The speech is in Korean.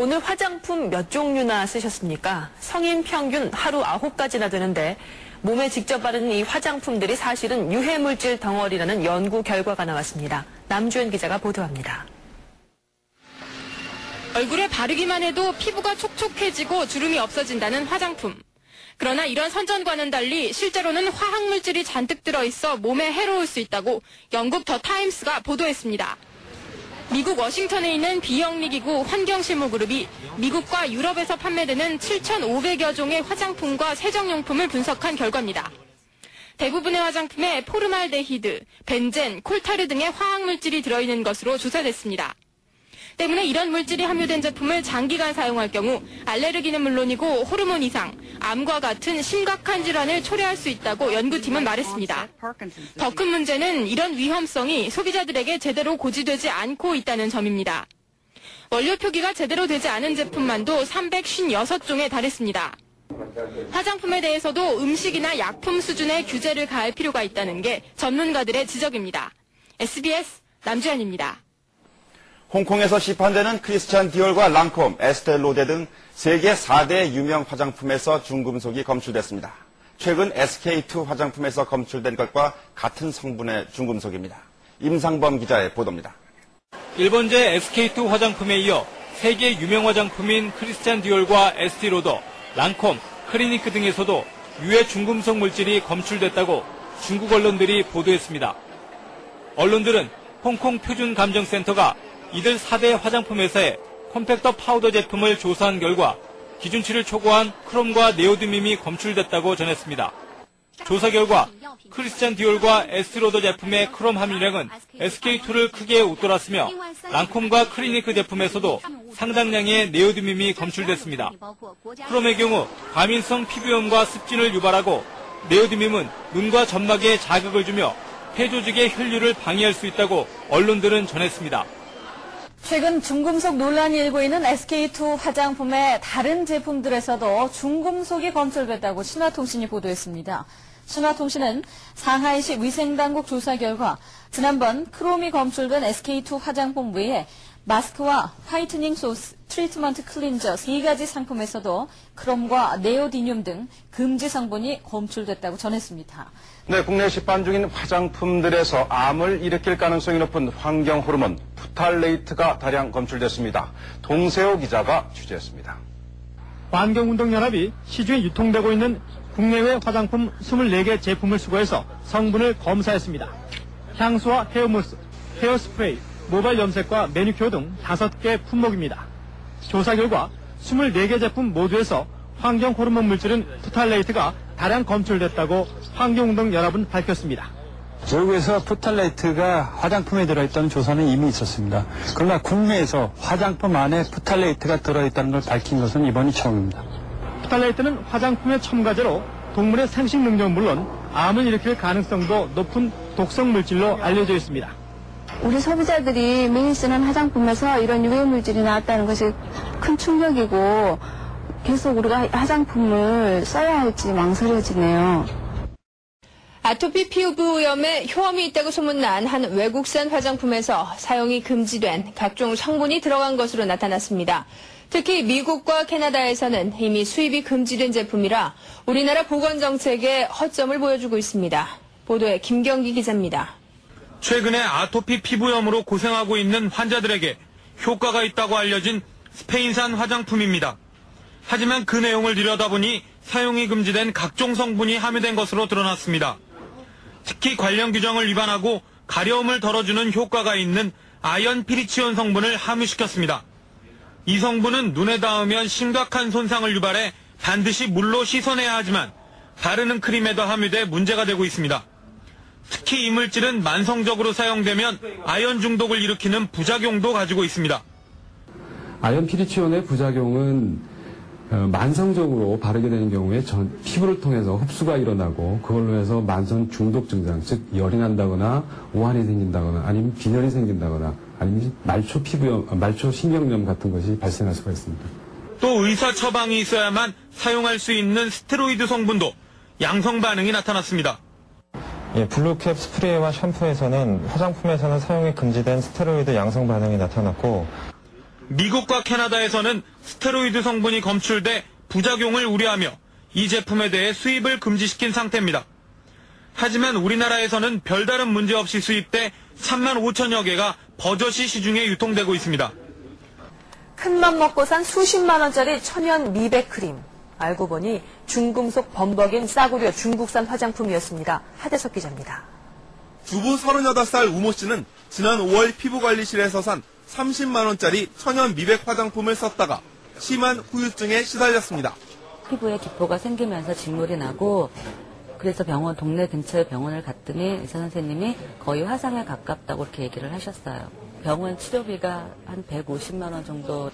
오늘 화장품 몇 종류나 쓰셨습니까? 성인 평균 하루 9가지나 되는데 몸에 직접 바르는 이 화장품들이 사실은 유해물질 덩어리라는 연구 결과가 나왔습니다. 남주현 기자가 보도합니다. 얼굴에 바르기만 해도 피부가 촉촉해지고 주름이 없어진다는 화장품. 그러나 이런 선전과는 달리 실제로는 화학물질이 잔뜩 들어있어 몸에 해로울 수 있다고 영국 더 타임스가 보도했습니다. 미국 워싱턴에 있는 비영리기구 환경실무그룹이 미국과 유럽에서 판매되는 7,500여 종의 화장품과 세정용품을 분석한 결과입니다. 대부분의 화장품에 포르말데히드, 벤젠, 콜타르 등의 화학물질이 들어있는 것으로 조사됐습니다. 때문에 이런 물질이 함유된 제품을 장기간 사용할 경우 알레르기는 물론이고 호르몬 이상, 암과 같은 심각한 질환을 초래할 수 있다고 연구팀은 말했습니다. 더 큰 문제는 이런 위험성이 소비자들에게 제대로 고지되지 않고 있다는 점입니다. 원료 표기가 제대로 되지 않은 제품만도 356종에 달했습니다. 화장품에 대해서도 음식이나 약품 수준의 규제를 가할 필요가 있다는 게 전문가들의 지적입니다. SBS 남주현입니다. 홍콩에서 시판되는 크리스찬 디올과 랑콤, 에스텔 로데 등 세계 4대 유명 화장품에서 중금속이 검출됐습니다. 최근 SK2 화장품에서 검출된 것과 같은 성분의 중금속입니다. 임상범 기자의 보도입니다. 일본제 SK2 화장품에 이어 세계 유명 화장품인 크리스찬 디올과 에스티 로더, 랑콤, 크리니크 등에서도 유해 중금속 물질이 검출됐다고 중국 언론들이 보도했습니다. 언론들은 홍콩 표준감정센터가 이들 4대 화장품 회사의 컴팩터 파우더 제품을 조사한 결과 기준치를 초과한 크롬과 네오드밈이 검출됐다고 전했습니다. 조사 결과 크리스찬 디올과 에스티로더 제품의 크롬 함유량은 SK2를 크게 웃돌았으며 랑콤과 크리니크 제품에서도 상당량의 네오드밈이 검출됐습니다. 크롬의 경우 과민성 피부염과 습진을 유발하고 네오드밈은 눈과 점막에 자극을 주며 폐 조직의 혈류를 방해할 수 있다고 언론들은 전했습니다. 최근 중금속 논란이 일고 있는 SK2 화장품의 다른 제품들에서도 중금속이 검출됐다고 신화통신이 보도했습니다. 신화통신은 상하이시 위생당국 조사 결과 지난번 크롬이 검출된 SK2 화장품 외에 마스크와 화이트닝 소스, 트리트먼트 클린저 세 가지 상품에서도 크롬과 네오디늄 등 금지 성분이 검출됐다고 전했습니다. 네, 국내 시판 중인 화장품들에서 암을 일으킬 가능성이 높은 환경 호르몬 푸탈레이트가 다량 검출됐습니다. 동세호 기자가 취재했습니다. 환경운동연합이 시중에 유통되고 있는 국내외 화장품 24개 제품을 수거해서 성분을 검사했습니다. 향수와 헤어무스, 헤어스프레이, 모발 염색과 매니큐어 등 5개 품목입니다. 조사 결과 24개 제품 모두에서 환경 호르몬 물질인 푸탈레이트가 다량 검출됐다고 환경운동연합은 밝혔습니다. 외국에서 푸탈레이트가 화장품에 들어있다는 조사는 이미 있었습니다. 그러나 국내에서 화장품 안에 푸탈레이트가 들어있다는 걸 밝힌 것은 이번이 처음입니다. 푸탈레이트는 화장품의 첨가제로 동물의 생식 능력은 물론 암을 일으킬 가능성도 높은 독성 물질로 알려져 있습니다. 우리 소비자들이 매일 쓰는 화장품에서 이런 유해 물질이 나왔다는 것이 큰 충격이고 계속 우리가 화장품을 써야 할지 망설여지네요. 아토피 피부염에 효험이 있다고 소문난 한 외국산 화장품에서 사용이 금지된 각종 성분이 들어간 것으로 나타났습니다. 특히 미국과 캐나다에서는 이미 수입이 금지된 제품이라 우리나라 보건정책에 허점을 보여주고 있습니다. 보도에 김경기 기자입니다. 최근에 아토피 피부염으로 고생하고 있는 환자들에게 효과가 있다고 알려진 스페인산 화장품입니다. 하지만 그 내용을 들여다보니 사용이 금지된 각종 성분이 함유된 것으로 드러났습니다. 특히 관련 규정을 위반하고 가려움을 덜어주는 효과가 있는 아연 피리치온 성분을 함유시켰습니다. 이 성분은 눈에 닿으면 심각한 손상을 유발해 반드시 물로 씻어내야 하지만 바르는 크림에도 함유돼 문제가 되고 있습니다. 특히 이 물질은 만성적으로 사용되면 아연 중독을 일으키는 부작용도 가지고 있습니다. 아연 피리치온의 부작용은 어, 만성적으로 바르게 되는 경우에 전 피부를 통해서 흡수가 일어나고 그걸로 해서 만성 중독 증상, 즉 열이 난다거나 오한이 생긴다거나 아니면 빈혈이 생긴다거나 아니면 말초 피부염, 어, 말초 신경염 같은 것이 발생할 수가 있습니다. 또 의사 처방이 있어야만 사용할 수 있는 스테로이드 성분도 양성 반응이 나타났습니다. 예, 블루캡 스프레이와 샴푸에서는 화장품에서는 사용이 금지된 스테로이드 양성 반응이 나타났고 미국과 캐나다에서는 스테로이드 성분이 검출돼 부작용을 우려하며 이 제품에 대해 수입을 금지시킨 상태입니다. 하지만 우리나라에서는 별다른 문제 없이 수입돼 3만 5천여 개가 버젓이 시중에 유통되고 있습니다. 큰맘 먹고 산 수십만 원짜리 천연 미백 크림. 알고 보니 중금속 범벅인 싸구려 중국산 화장품이었습니다. 하대석 기자입니다. 주부 38살 우모 씨는 지난 5월 피부관리실에서 산 30만원짜리 천연 미백 화장품을 썼다가 심한 후유증에 시달렸습니다. 피부에 기포가 생기면서 진물이 나고 그래서 병원 동네 근처에 병원을 갔더니 의사 선생님이 거의 화상에 가깝다고 이렇게 얘기를 하셨어요. 병원 치료비가 한 150만 원 정도